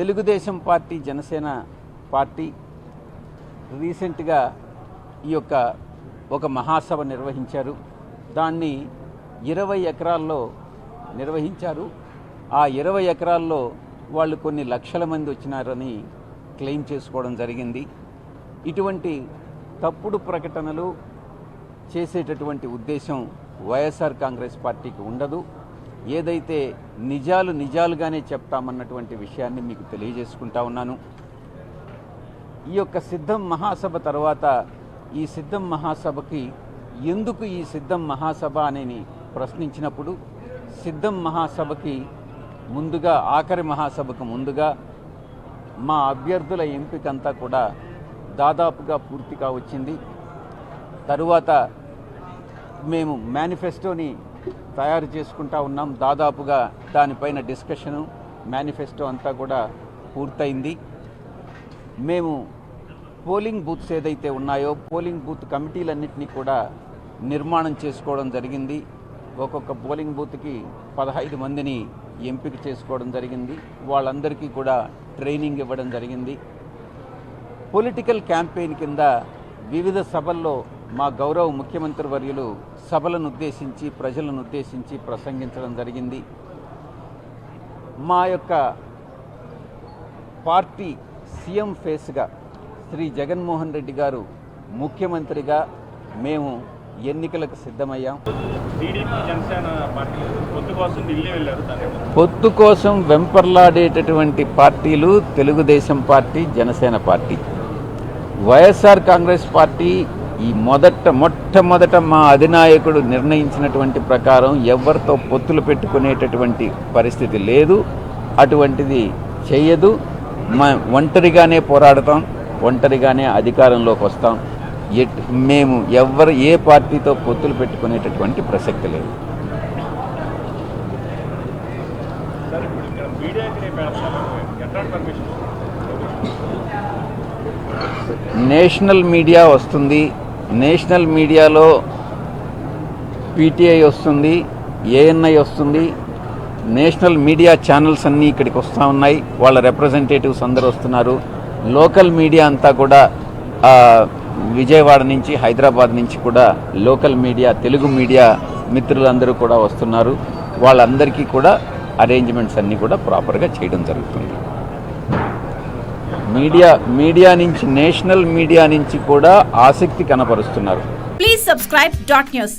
Telugu Desam party Janasena party రీసెంట్గా ఈ యొక్క ఒక మహాసభ నిర్వహించారు. దాన్ని ఇరవై ఎకరాల్లో నిర్వహించారు. ఆ ఇరవై ఎకరాల్లో వాళ్ళు కొన్ని లక్షల మంది వచ్చినారని క్లెయిమ్ చేసుకోవడం జరిగింది. ఇటువంటి తప్పుడు ప్రకటనలు చేసేటటువంటి ఉద్దేశం వైఎస్ఆర్ కాంగ్రెస్ పార్టీకి ఉండదు. ఏదైతే నిజాలు నిజాలుగానే చెప్తామన్నటువంటి విషయాన్ని మీకు తెలియజేసుకుంటా ఉన్నాను. ఈ యొక్క సిద్ధం మహాసభ తర్వాత ఈ సిద్ధం మహాసభకి ఎందుకు ఈ సిద్ధం మహాసభ అని ప్రశ్నించినప్పుడు సిద్ధం మహాసభకి ముందుగా ఆఖరి మహాసభకు ముందుగా మా అభ్యర్థుల ఎంపికంతా కూడా దాదాపుగా పూర్తిగా వచ్చింది. తరువాత మేము మేనిఫెస్టోని తయారు చేసుకుంటా ఉన్నాం. దాదాపుగా దానిపైన డిస్కషను మేనిఫెస్టో అంతా కూడా పూర్తయింది. మేము పోలింగ్ బూత్స్ ఏదైతే ఉన్నాయో పోలింగ్ బూత్ కమిటీలన్నింటినీ కూడా నిర్మాణం చేసుకోవడం జరిగింది. ఒక్కొక్క పోలింగ్ బూత్కి పదహైదు మందిని ఎంపిక చేసుకోవడం జరిగింది. వాళ్ళందరికీ కూడా ట్రైనింగ్ ఇవ్వడం జరిగింది. పొలిటికల్ క్యాంపెయిన్ కింద వివిధ సభల్లో మా గౌరవ ముఖ్యమంత్రి వర్యులు సభలను ఉద్దేశించి ప్రజలను ఉద్దేశించి ప్రసంగించడం జరిగింది. మా యొక్క పార్టీ సీఎం ఫేస్గా శ్రీ జగన్మోహన్ రెడ్డి గారు ముఖ్యమంత్రిగా మేము ఎన్నికలకు సిద్ధమయ్యాం. పొత్తు కోసం వెంపర్లాడేటటువంటి పార్టీలు Telugu Desam party Janasena party. YSR Congress party ఈ మొదట మొట్టమొదట మా అధినాయకుడు నిర్ణయించినటువంటి ప్రకారం ఎవరితో పొత్తులు పెట్టుకునేటటువంటి పరిస్థితి లేదు. అటువంటిది చేయదు. మా ఒంటరిగానే పోరాడతాం. ఒంటరిగానే అధికారంలోకి వస్తాం. ఎట్ మేము ఎవరు ఏ పార్టీతో పొత్తులు పెట్టుకునేటటువంటి ప్రసక్తి లేదు. నేషనల్ మీడియా వస్తుంది. నేషనల్ మీడియాలో పీటీఐ వస్తుంది ఏఎన్ఐ వస్తుంది నేషనల్ మీడియా ఛానల్స్ అన్నీ ఇక్కడికి వస్తూ ఉన్నాయి. వాళ్ళ రిప్రజెంటేటివ్స్ అందరూ వస్తున్నారు. లోకల్ మీడియా అంతా కూడా విజయవాడ నుంచి హైదరాబాద్ నుంచి కూడా లోకల్ మీడియా తెలుగు మీడియా మిత్రులందరూ కూడా వస్తున్నారు. వాళ్ళందరికీ కూడా అరేంజ్మెంట్స్ అన్నీ కూడా ప్రాపర్గా చేయడం జరుగుతుంది. మీడియా మీడియా నుంచి నేషనల్ మీడియా నుంచి కూడా ఆసక్తి కనపరుస్తున్నారు. Please subscribe dot news